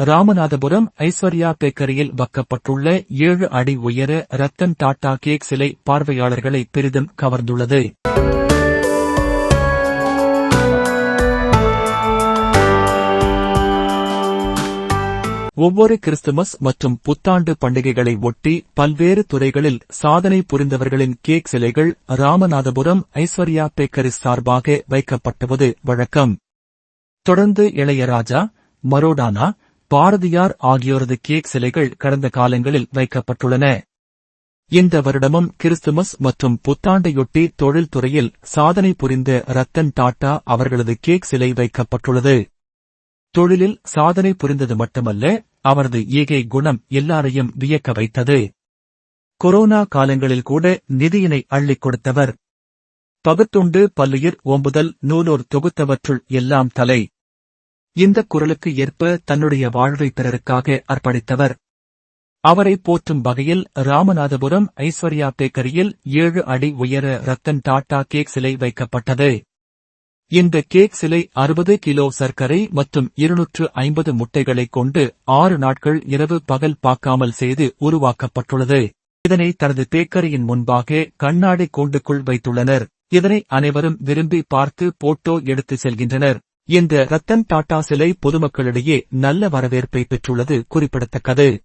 ராமநாதபுரம் ஐஸ்வர்யா பேக்கரியில் வைக்கப்பட்டுள்ள ஏழு அடி உயர ரத்தன் டாடா கேக் சிலை பார்வையாளர்களை பெரிதும் கவர்ந்துள்ளது. ஒவ்வொரு கிறிஸ்துமஸ் மற்றும் புத்தாண்டு பண்டிகைகளை ஒட்டி பல்வேறு துறைகளில் சாதனை புரிந்தவர்களின் கேக் சிலைகள் ராமநாதபுரம் ஐஸ்வர்யா பேக்கரி சார்பாக வைக்கப்பட்டுவது வழக்கம். தொடர்ந்து இளையராஜா மரோடானா பாரதியார் ஆகியோரது கேக் சிலைகள் கடந்த காலங்களில் வைக்கப்பட்டுள்ளன. இந்த வருடமும் கிறிஸ்துமஸ் மற்றும் புத்தாண்டையொட்டி தொழில்துறையில் சாதனை புரிந்த ரத்தன் டாட்டா அவர்களது கேக் சிலை வைக்கப்பட்டுள்ளது. தொழிலில் சாதனை புரிந்தது மட்டுமல்ல அவரது ஈகை குணம் எல்லாரையும் வியக்க வைத்தது. கொரோனா காலங்களில் கூட நிதியினை அள்ளிக் கொடுத்தவர். பகுத்துண்டு பல்லுயிர் ஓம்புதல் நூலோர் தொகுத்தவற்றுள் எல்லாம் தலை. இந்த குரலுக்கு ஏற்ப தன்னுடைய வாழ்வை பிறருக்காக அர்ப்பணித்தவர். அவரை போற்றும் வகையில் ராமநாதபுரம் ஐஸ்வர்யா பேக்கரியில் ஏழு அடி உயர ரத்தன் டாடா கேக் சிலை வைக்கப்பட்டது. இந்த கேக் சிலை அறுபது கிலோ சர்க்கரை மற்றும் இருநூற்று ஐம்பது முட்டைகளைக் கொண்டு ஆறு நாட்கள் இரவு பகல் பார்க்காமல் செய்து உருவாக்கப்பட்டுள்ளது. இதனை தனது பேக்கரியின் முன்பாக கண்ணாடி கூண்டுக்குள் வைத்துள்ளனர். இதனை அனைவரும் விரும்பி பார்த்து போட்டோ எடுத்து செல்கின்றனர். இந்த ரத்தன் டாடா சிலை பொதுமக்களிடையே நல்ல வரவேற்பை பெற்றுள்ளது குறிப்பிடத்தக்கது.